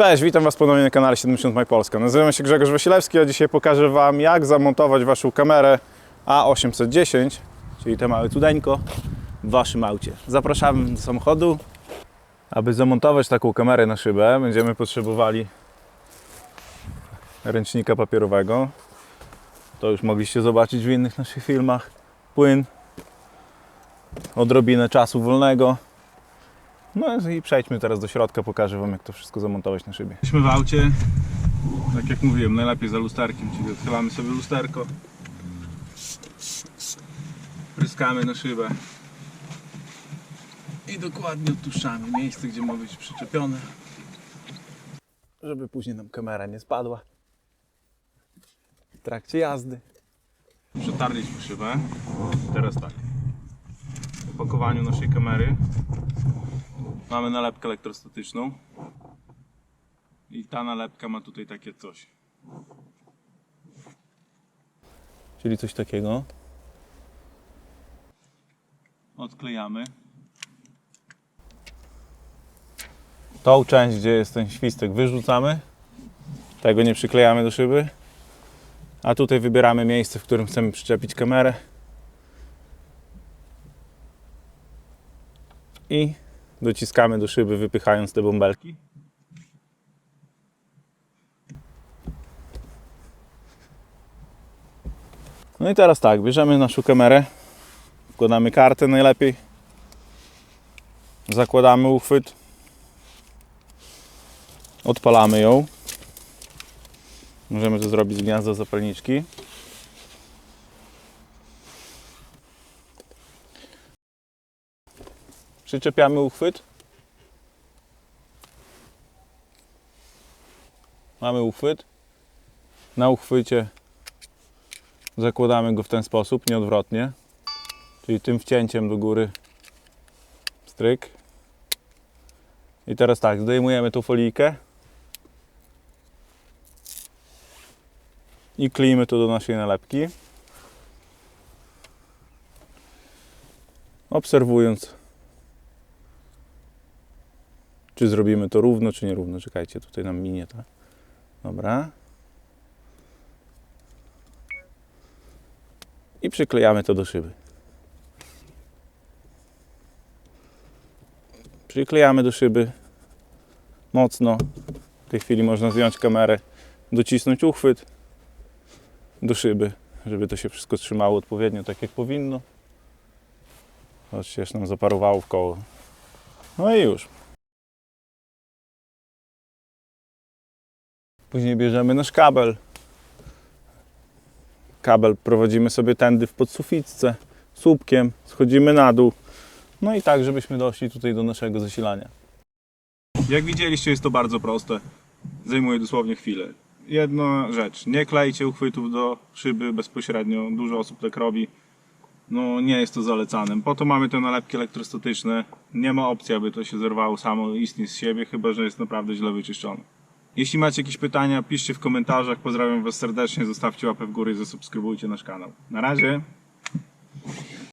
Cześć, witam Was ponownie na kanale 70 My Polska. Nazywam się Grzegorz Wasilewski, a dzisiaj pokażę Wam jak zamontować Waszą kamerę A810, czyli te małe cudeńko, w Waszym aucie. Zapraszamy do samochodu. Aby zamontować taką kamerę na szybę, będziemy potrzebowali ręcznika papierowego. To już mogliście zobaczyć w innych naszych filmach. Płyn, odrobinę czasu wolnego. No i przejdźmy teraz do środka, pokażę Wam jak to wszystko zamontować na szybie. Jesteśmy w aucie, tak jak mówiłem, najlepiej za lusterkiem, czyli odchylamy sobie lusterko. Pryskamy na szybę. I dokładnie odtuszczamy miejsce, gdzie ma być przyczepione. Żeby później nam kamera nie spadła w trakcie jazdy. Przetarliśmy szybę. Teraz tak. W opakowaniu naszej kamery Mamy nalepkę elektrostatyczną. I ta nalepka ma tutaj takie coś. Czyli coś takiego. Odklejamy. Tą część, gdzie jest ten świstek, wyrzucamy. Tego nie przyklejamy do szyby. A tutaj wybieramy miejsce, w którym chcemy przyczepić kamerę. I dociskamy do szyby, wypychając te bąbelki. No i teraz tak, bierzemy naszą kamerę, wkładamy kartę najlepiej, zakładamy uchwyt, odpalamy ją. Możemy to zrobić z gniazda zapalniczki. Przyczepiamy uchwyt. Mamy uchwyt. Na uchwycie zakładamy go w ten sposób, nieodwrotnie. Czyli tym wcięciem do góry stryk. I teraz tak, zdejmujemy tą folijkę. I kleimy to do naszej nalepki. Obserwując czy zrobimy to równo, czy nierówno. Czekajcie, tutaj nam minie ta. Dobra. I przyklejamy to do szyby. Przyklejamy do szyby mocno. W tej chwili można zdjąć kamerę, docisnąć uchwyt do szyby, żeby to się wszystko trzymało odpowiednio tak jak powinno. Aż nam zaparowało w koło. No i już. Później bierzemy nasz kabel. Kabel prowadzimy sobie tędy w podsuficce, słupkiem, schodzimy na dół. No i tak, żebyśmy doszli tutaj do naszego zasilania. Jak widzieliście, jest to bardzo proste. Zajmuje dosłownie chwilę. Jedna rzecz, nie klejcie uchwytów do szyby bezpośrednio. Dużo osób tak robi. No nie jest to zalecane. Po to mamy te nalepki elektrostatyczne. Nie ma opcji, aby to się zerwało samo istnie z siebie, chyba że jest naprawdę źle wyczyszczone. Jeśli macie jakieś pytania, piszcie w komentarzach. Pozdrawiam Was serdecznie, zostawcie łapę w górę i zasubskrybujcie nasz kanał. Na razie!